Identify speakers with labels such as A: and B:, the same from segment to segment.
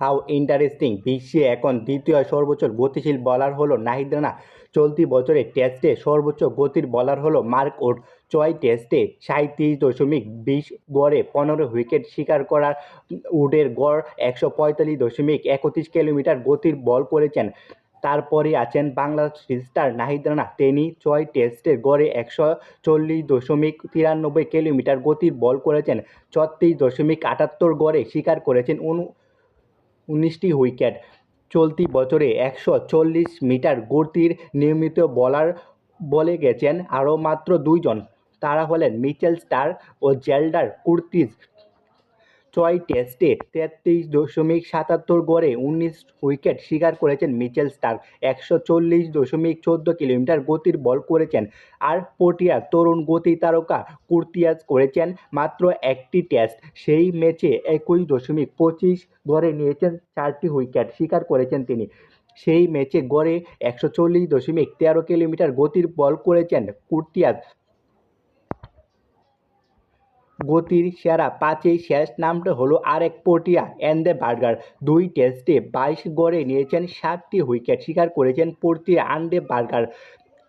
A: How interesting, বিশ্বে এখন দ্বিতীয় সর্বোচ্চ গতিশীল বলার হলো নাহিদ রানা। চলতি বছরে টেস্টে সর্বোচ্চ গতির বলার হলো মার্ক উড ছয় টেস্টে সাঁত্রিশ দশমিক বিশ গড়ে পনেরো উইকেট শিকার করার উডের গড় একশো পঁয়তাল্লিশ দশমিক একত্রিশ কিলোমিটার গতির বল করেছেন। তারপরে আছেন বাংলাদেশ স্টার নাহিদ রানা। তিনি ছয় টেস্টের গড়ে একশো চল্লিশ দশমিক তিরানব্বই কিলোমিটার গতির বল করেছেন। ছত্রিশ দশমিক আটাত্তর গড়ে শিকার করেছেন উন উনিশটি উইকেট। চলতি বছরে একশো চল্লিশ মিটার গতির নিয়মিত বলার বলে গেছেন আরও মাত্র দুইজন। তারা হলেন মিচেল স্টার ও জেল্ডার কুর্তিজ। ছয় টেস্টে তেত্রিশ দশমিক সাতাত্তর গড়ে উনিশ উইকেট শিকার করেছেন মিচেল স্টার একশো চল্লিশ দশমিক চোদ্দ কিলোমিটার গতির বল করেছেন। আর পটিয়ার তরুণ গতি তারকা কুর্তিয়াজ করেছেন মাত্র একটি টেস্ট। সেই ম্যাচে একুশ দশমিক পঁচিশ গড়ে নিয়েছেন চারটি উইকেট শিকার করেছেন তিনি। সেই ম্যাচে গড়ে একশো চল্লিশ দশমিক তেরো কিলোমিটার গতির বল করেছেন কুর্তিয়াজ গতির সেরা পাঁচেই শেষ নামটা হলো আরেক পটিয়া এন্ডে বার্গার দুই টেস্টে বাইশ গড়ে নিয়েছেন, সাতটি উইকেট শিকার করেছেন পটিয়া আন্ডে বার্গার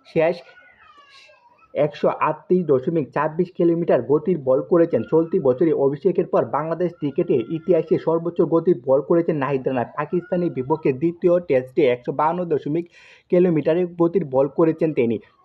A: শেষ একশো আটত্রিশ দশমিক ছাব্বিশ কিলোমিটার গতির বল করেছেন। চলতি বছরে অভিষেকের পর বাংলাদেশ ক্রিকেটে ইতিহাসে সর্বোচ্চ গতির বল করেছেন নাহিদ রানা। পাকিস্তানের বিপক্ষে দ্বিতীয় টেস্টে একশো বাহান্ন দশমিক কিলোমিটারের গতির বল করেছেন তিনি।